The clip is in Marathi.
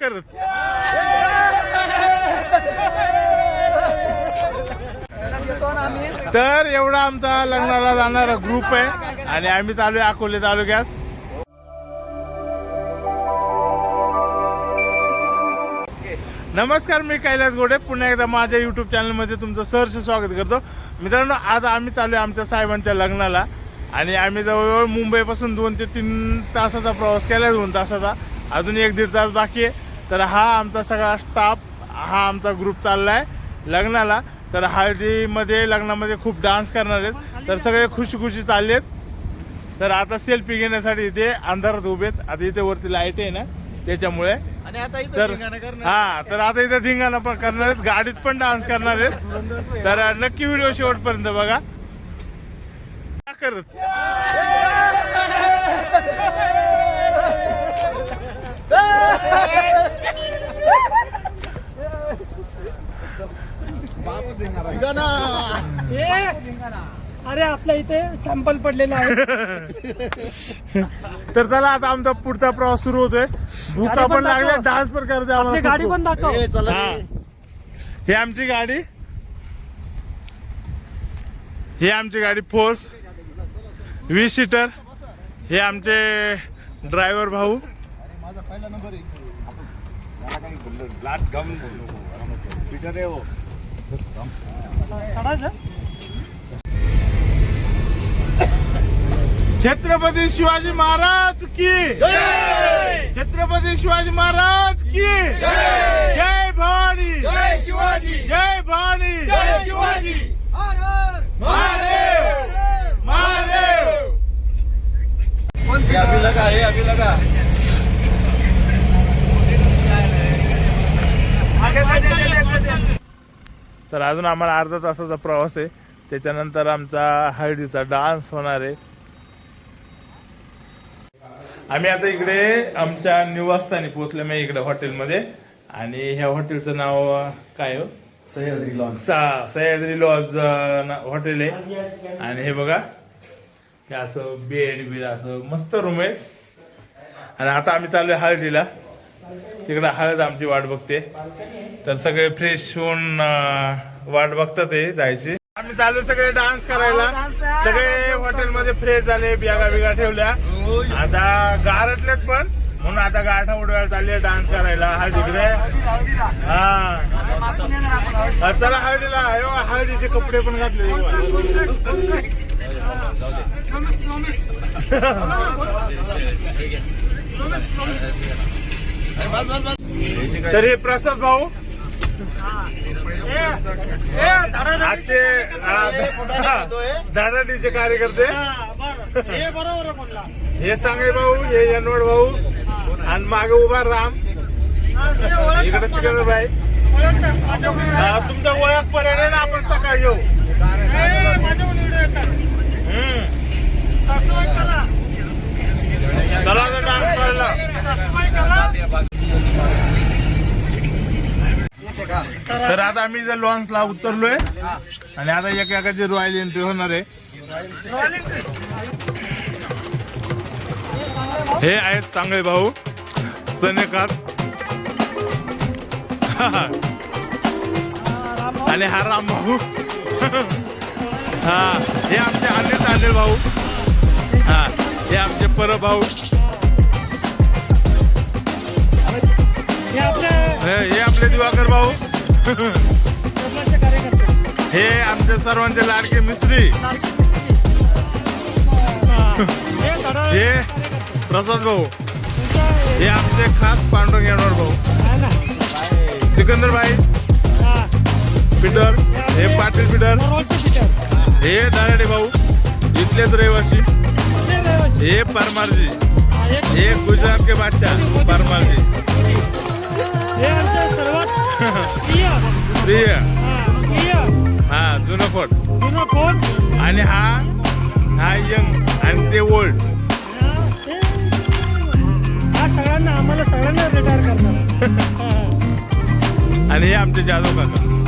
करत तर एवढा आमचा लग्नाला जाणारा ग्रुप आहे आणि आम्ही चालू आहे अकोले तालुक्यात. नमस्कार मी कैलास गोडे. पुन्हा एकदा माझ्या युट्यूब चॅनलमध्ये तुमचं सहर्ष स्वागत करतो. मित्रांनो आज आम्ही चालू आहे आमच्या साहेबांच्या लग्नाला आणि आम्ही जवळजवळ मुंबईपासून दोन ते तीन तासाचा प्रवास केला दोन तासाचा. अजून एक दीड तास बाकी आहे. तर हा आमचा सगळा स्टाफ हा आमचा ग्रुप चालला आहे लग्नाला. तर हळदीमध्ये लग्नामध्ये खूप डान्स करणार आहेत. तर सगळे खुशी खुशी चालले आहेत तर आता सेल्फी घेण्यासाठी इथे अंधारात उभेत आता इथे वरती लाइट आहे ना त्याच्यामुळे. तर. हा तर आता इथे धिंगाणा पण करणार आहेत. गाडीत पण डान्स करणार आहेत. तर नक्की व्हिडिओ शेवटपर्यंत बघा. करत? अरे आपल्या इथे सॅम्पल पडलेलं आहे तर चला आता आमचा पुढचा प्रवास सुरू होतोय भूका पण लागल्या दाखव. डान्स पण करायचा गाडी. पण दाखव हा. ही आमची गाडी ही आमची गाडी फोर्स वीस सीटर हे आमचे ड्रायव्हर भाऊ माझा छत्रपती शिवाजी महाराज की छत्रपती शिवाजी महाराज की जय! भवानी! जय शिवाजी! जय भवानी! जय शिवाजी! महादेव! महादेव! अभी लगा हे अभी लगा. तर अजून आम्हाला अर्धा तासाचा प्रवास आहे. त्याच्यानंतर आमचा हळदीचा डान्स होणार आहे. आम्ही आता इकडे आमच्या निवासस्थानी पोहोचलो मी इकडे हॉटेलमध्ये. आणि ह्या हॉटेलचं नाव काय हो? सह्याद्री लॉन्स. सा सह्याद्री लॉज हॉटेल आहे. आणि हे बघा हे असं बेड बिड असं मस्त रूम आहे. आणि आता आम्ही चालू आहे हळदीला. तिकडे हळद आमची वाट बघते. तर सगळे फ्रेश होऊन वाट बघतात ते जायची. आम्ही चालू सगळे डान्स करायला. सगळे हॉटेलमध्ये फ्रेश झाले बियागा बिगा ठेवल्या. आता गारटलेत पण. म्हणून आता गाठा उडवायला चालले डान्स करायला. हा. तिकडे हा चला हळदीला. हे हळदीचे कपडे पण घातले. तर हे प्रसाद भाऊ. आजचे धडाडीचे कार्यकर्ते. हे सांगळे भाऊ हे यनवड भाऊ. आणि मागे उभा राम. इकडे तिकडे बाई. तुमचा ओळख पर्यंत ना आपण सकाळी येऊ. चला डान्स करायला. तर आता आम्ही जर लॉन्चला उतरलोय. आणि आता एका एकाची रॉयल एंट्री होणार आहे. हे आहेत सांगळे भाऊ. चनेकार आणि हा राम भाऊ. हा हे आमचे अन्य तांडेल भाऊ. हा हे आमचे पर भाऊ. हे आपले दिवाकर भाऊ. हे आमचे सर्वांचे लाडके मिस्त्री. हा. प्रसाद भाऊ. हे आमचे खास पांडुरंग येणार भाऊ. सिकंदर भाई. पीटर हे पाटील पीटर. हे दाराडे भाऊ इथलेच रहिवासी. हे परमारजी. हा, गुजरात के बादशाह परमारजी. हे प्रिय. हा, जुनं कोट जुनं आणि हा हा यंग आणि ते ओल्ड करणार रिटायर करणार. आणि हे आमचे जाधव काका.